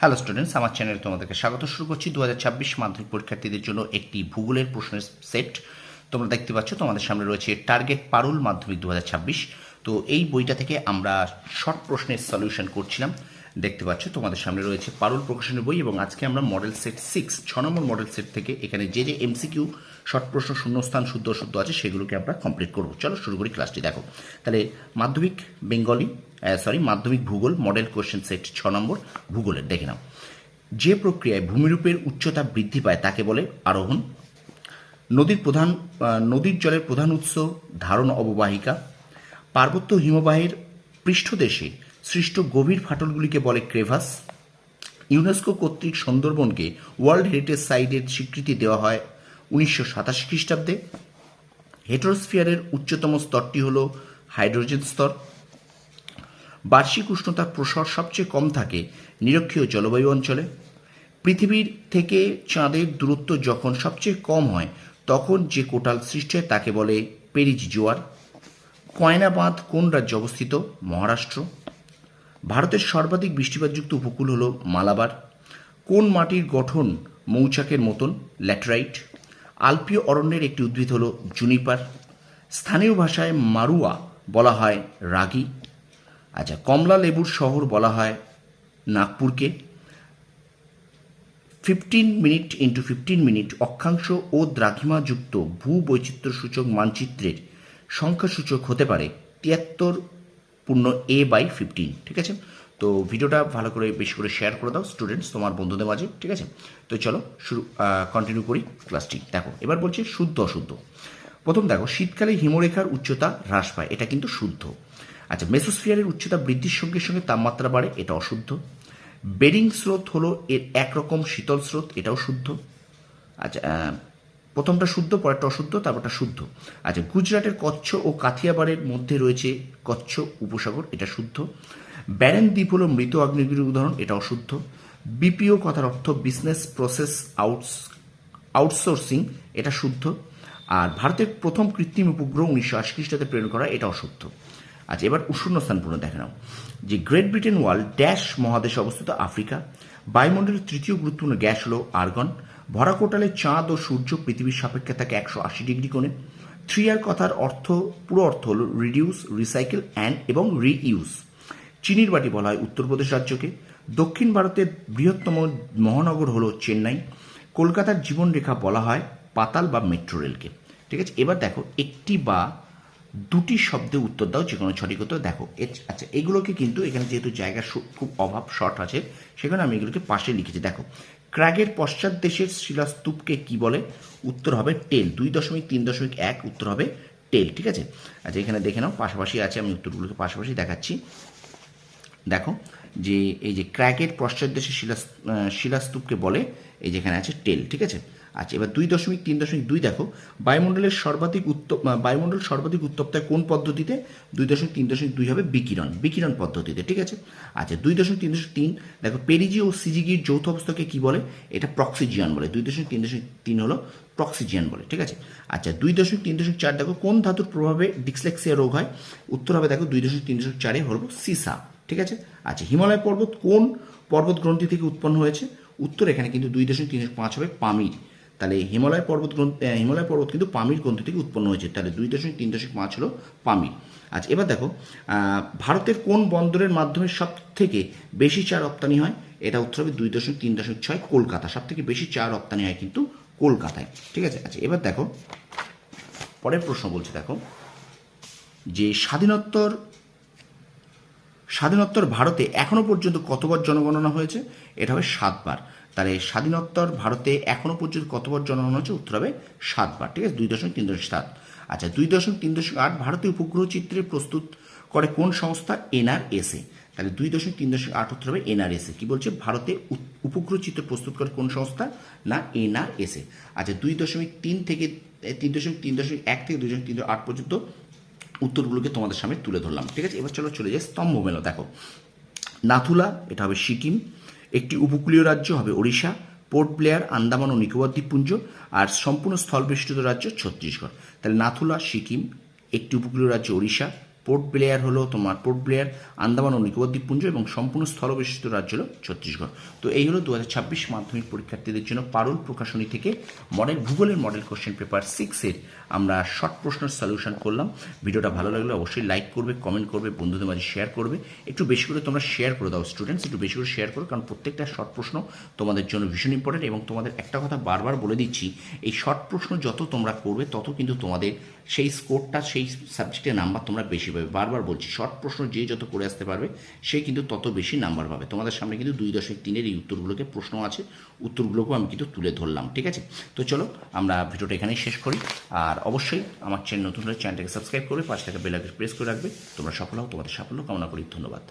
Hello students আমার চ্যানেলে তোমাদেরকে স্বাগত। শুরু করছি দু হাজার ছাব্বিশ মাধ্যমিক পরীক্ষার্থীদের জন্য একটি ভূগোলের প্রশ্নের সেট তোমরা দেখতে পাচ্ছ, তোমাদের সামনে রয়েছে টার্গেট পারুল মাধ্যমিক দু হাজার ছাব্বিশ। তো এই বইটা থেকে আমরা শর্ট প্রশ্নের সলিউশন করছিলাম। দেখতে পাচ্ছ, তোমাদের সামনে রয়েছে পারুল প্রকাশনের বই এবং আজকে আমরা মডেল সেট সিক্স ছ নম্বর মডেল সেট থেকে এখানে যে যে এমসিকিউ শর্ট প্রশ্ন, শূন্যস্থান, শুদ্ধ শুদ্ধ আছে, সেগুলোকে আমরা কমপ্লিট করব। চলো শুরু করি ক্লাসটি দেখো। তাহলে মাধ্যমিক বেঙ্গলি সরি মাধ্যমিক ভূগোল মডেল কোশ্চেন সেট ছ নম্বর, ভূগোলের, দেখে নাও। যে প্রক্রিয়ায় ভূমিরূপের উচ্চতা বৃদ্ধি পায় তাকে বলে আরোহণ। নদীর প্রধান নদীর জলের প্রধান উৎস, ধারণ অববাহিকা। পার্বত্য হিমবাহের পৃষ্ঠদেশে সৃষ্ট গভীর ফাটলগুলিকে বলে ক্রেভাস। ইউনেস্কো কর্তৃক সুন্দরবনকে ওয়ার্ল্ড হেরিটেজ সাইটের স্বীকৃতি দেওয়া হয় উনিশশো সাতাশি খ্রিস্টাব্দে। হেটেরোস্ফিয়ারের উচ্চতম স্তরটি হল হাইড্রোজেন স্তর। বার্ষিক উষ্ণতার প্রসার সবচেয়ে কম থাকে নিরক্ষীয় জলবায়ু অঞ্চলে। পৃথিবীর থেকে চাঁদের দূরত্ব যখন সবচেয়ে কম হয়, তখন যে কোটাল সৃষ্টি হয় তাকে বলে পেরিজ জোয়ার কয়না বাঁধ কোন রাজ্যে অবস্থিত? মহারাষ্ট্র। ভারতের সর্বাধিক বৃষ্টিপাতযুক্ত উপকূল হল মালাবার। কোন মাটির গঠন মৌচাকের মতন? ল্যাটেরাইট। আলপীয় অরণ্যের একটি উদ্ভিদ হল জুনিপার। স্থানীয় ভাষায় মারুয়া বলা হয় রাগি। আচ্ছা কমলা লেবুর শহর বলা হয় নাগপুরকে। Fifteen minute into fifteen minute অক্ষাংশ ও দ্রাঘিমাযুক্ত ভূ সূচক মানচিত্রের সংখ্যাসূচক হতে পারে তিয়াত্তর পূর্ণ এ বাই ফিফটিন ঠিক আছে? তো ভিডিওটা ভালো করে, বেশি করে শেয়ার করে দাও স্টুডেন্টস তোমার বন্ধুদের মাঝে, ঠিক আছে? তো চলো শুরু কন্টিনিউ করি ক্লাসটি দেখো, এবার বলছে শুদ্ধ অশুদ্ধ। প্রথম দেখো, শীতকালে হিমরেখার উচ্চতা হ্রাস পায়, এটা কিন্তু শুদ্ধ। আচ্ছা মেসোস্ফিয়ারের উচ্চতা বৃদ্ধির সঙ্গে সঙ্গে তাপমাত্রা বাড়ে, এটা অশুদ্ধ। বেরিং স্রোত হলো এর একরকম শীতল স্রোত, এটাও শুদ্ধ। আচ্ছা প্রথমটা শুদ্ধ, পরেরটা অশুদ্ধ, তারপরটা শুদ্ধ। আচ্ছা গুজরাটের কচ্ছ ও কাথিয়াবাড়ের মধ্যে রয়েছে কচ্ছ উপসাগর, এটা শুদ্ধ। ব্যারেন দ্বীপ হলো মৃত আগ্নেয়গিরির উদাহরণ, এটা অশুদ্ধ। বিপিও কথার অর্থ বিজনেস প্রসেস আউটস আউটসোর্সিং এটা শুদ্ধ। আর ভারতের প্রথম কৃত্রিম উপগ্রহ উনিশশো আশি খ্রিস্টাতে প্রেরণ করা, এটা অশুদ্ধ। আচ্ছা এবার শূন্যস্থান পূর্ণ দেখে নাও। যে গ্রেট ব্রিটেন ওয়ার্ল্ড ড্যাশ মহাদেশে অবস্থিত আফ্রিকা, বায়ুমণ্ডলের তৃতীয় গুরুত্বপূর্ণ গ্যাস হলো আর্গন। ভরা কোটালে চাঁদ ও সূর্য পৃথিবীর সাপেক্ষে থাকে একশো আশি ডিগ্রি কোণে। থ্রি আর কথার অর্থ, পুরো অর্থ হলো রিডিউস রিসাইকেল অ্যান্ড এবং রিইউজ চিনির বাটি বলা হয় উত্তরপ্রদেশ রাজ্যকে। দক্ষিণ ভারতের বৃহত্তম মহানগর হল চেন্নাই। কলকাতার জীবনরেখা বলা হয় পাতাল বা মেট্রো রেলকে ঠিক আছে? এবার দেখো, একটি বা দুটি শব্দে উত্তর দাও যে কোনো সঠিক উত্তর দেখো। আচ্ছা এগুলোকে কিন্তু এখানে যেহেতু জায়গার খুব অভাব, শর্ট আছে, সেখানে আমি এগুলোকে পাশে লিখেছি। দেখো ক্র্যাগের পশ্চাৎ দেশের শিলাস্তূপকে কি বলে? উত্তর হবে টেল। দুই দশমিক তিন দশমিক এক, উত্তর হবে টেল, ঠিক আছে? আচ্ছা এখানে দেখে নাও, পাশাপাশি আছে, আমি উত্তরগুলোকে পাশাপাশি দেখাচ্ছি। দেখো, যে এই যে ক্র্যাকের পশ্চাৎ দেশের শিলা শিলাস্তূপকে বলে, এই যেখানে আছে টেল, ঠিক আছে? আচ্ছা এবার দুই দশমিক, তিন দশমিক দুই দেখো, বায়ুমণ্ডলের সর্বাধিক উত্তপ বায়ুমণ্ডল সর্বাধিক উত্তপ্তায় কোন পদ্ধতিতে? দুই দশমিক, তিন দশমিক দুই হবে বিকিরণ বিকিরণ পদ্ধতিতে, ঠিক আছে? আচ্ছা দুই দশমিক, তিন দশমিক তিন, দেখো, পেরিজি ও সিজিগির যৌথ অবস্থাকে কি বলে? এটা প্রক্সিজিয়ান বলে। দুই দশমিক, তিন দশমিক তিন হলো প্রক্সিজিয়ান বলে, ঠিক আছে? আচ্ছা দুই দশমিক, তিন দশমিক চার দেখো, কোন ধাতুর প্রভাবে ডিসলেক্সিয়া রোগ হয়? উত্তর হবে দেখো, দুই দশমিক, তিন দশমিক চারে হলো সিসা, ঠিক আছে? আচ্ছা হিমালয় পর্বত কোন পর্বত গ্রন্থি থেকে উৎপন্ন হয়েছে? উত্তর এখানে কিন্তু দুই দশমিক, তিন পাঁচ হবে পামির। তাহলে হিমালয় পর্বত হিমালয় পর্বত কিন্তু পামির গ্রন্থ থেকে উৎপন্ন হয়েছে। তাহলে দুই দশমিক, তিন দশমিক পাঁচ হলো পামির আচ্ছা এবার দেখো ভারতের কোন বন্দরের মাধ্যমে সব থেকে বেশি চা রপ্তানি হয়? এটা উত্তর হবে দুই দশমিক, তিন দশমিক ছয় কলকাতা। সব থেকে বেশি চা রপ্তানি হয় কিন্তু কলকাতায়। ঠিক আছে? আচ্ছা এবার দেখো, পরের প্রশ্ন বলছে, দেখো, যে স্বাধীনোত্তর স্বাধীনোত্তর ভারতে এখনও পর্যন্ত কতবার জনগণনা হয়েছে? এটা হবে সাতবার। তাহলে স্বাধীনোত্তর ভারতে এখনও পর্যন্ত কতবার জনগণনা হচ্ছে, উত্তর হবে সাতবার, ঠিক আছে? দুই দশমিক তিন দশমিক সাত। আচ্ছা দুই দশমিক তিন দশমিক আট ভারতীয় উপগ্রহ চিত্রে প্রস্তুত করে কোন সংস্থা? এনআরএসএ। তাহলে দুই দশমিক তিন দশমিক আট উত্তর হবে এনআরএসএ। কি বলছে? ভারতে উপগ্রহ চিত্র প্রস্তুত করে কোন সংস্থা? না, এনআরএসএ। আচ্ছা দুই দশমিক তিন থেকে তিন দশমিক তিন দশমিক এক থেকে দুই দশমিক তিন আট পর্যন্ত উত্তরগুলোকে তোমাদের সামনে তুলে ধরলাম, ঠিক আছে? এবার চলো চলে যাই স্তম্ভ মেলো। দেখো, নাথুলা, এটা হবে সিকিম। একটি উপকূলীয় রাজ্য হবে ওড়িশা, পোর্ট প্লেয়ার আন্দামান ও নিকোবর দ্বীপপুঞ্জ, আর সম্পূর্ণ স্থলবেষ্টিত রাজ্য ছত্তিশগড়। তাহলে নাথুলা, সিকিম, একটি উপকূলীয় রাজ্য ওড়িশা পোর্ট ব্লেয়ার হলো তোমার পোর্ট ব্লেয়ার, আন্দামান ও নিকোবর দ্বীপপুঞ্জ এবং সম্পূর্ণ স্থলবেষ্টিত রাজ্য হলো ছত্তিশগড়। তো এই হলো দু হাজার ছাব্বিশ মাধ্যমিক পরীক্ষার্থীদের জন্য পারুল প্রকাশনী থেকে মডেল ভূগোলের মডেল কোশ্চেন পেপার সিক্সের আমরা শর্ট প্রশ্নের সলিউশন করলাম। ভিডিওটা ভালো লাগলে অবশ্যই লাইক করবে কমেন্ট করবে, বন্ধুদের মাঝে শেয়ার করবে। একটু বেশি করে তোমরা শেয়ার করে দাও স্টুডেন্টস একটু বেশি করে শেয়ার করো, কারণ প্রত্যেকটা শর্ট প্রশ্ন তোমাদের জন্য ভীষণ ইম্পর্টেন্ট এবং তোমাদের একটা কথা বারবার বলে দিচ্ছি, এই শর্ট প্রশ্ন যত তোমরা করবে, তত কিন্তু তোমাদের সেই স্কোরটা সেই সাবজেক্টের নাম্বার তোমরা বেশি পাবে বারবার বলছি শর্ট প্রশ্ন যে যত করে আসতে পারবে, সে কিন্তু তত বেশি নাম্বার পাবে। তোমাদের সামনে কিন্তু দুই দশমিক তিনের এই উত্তরগুলোকে প্রশ্ন আছে, উত্তরগুলোকেও আমি কিন্তু তুলে ধরলাম, ঠিক আছে? তো চলো, আমরা ভিডিওটা এখানেই শেষ করি। আর অবশ্যই আমার চ্যানেল, নতুন হলে চ্যানেলটাকে সাবস্ক্রাইব করবে পাঁচ টাকা বেলাকে প্রেস করে রাখবে। তোমরা সফল হও, তোমাদের সাফল্য কামনা করি, ধন্যবাদ।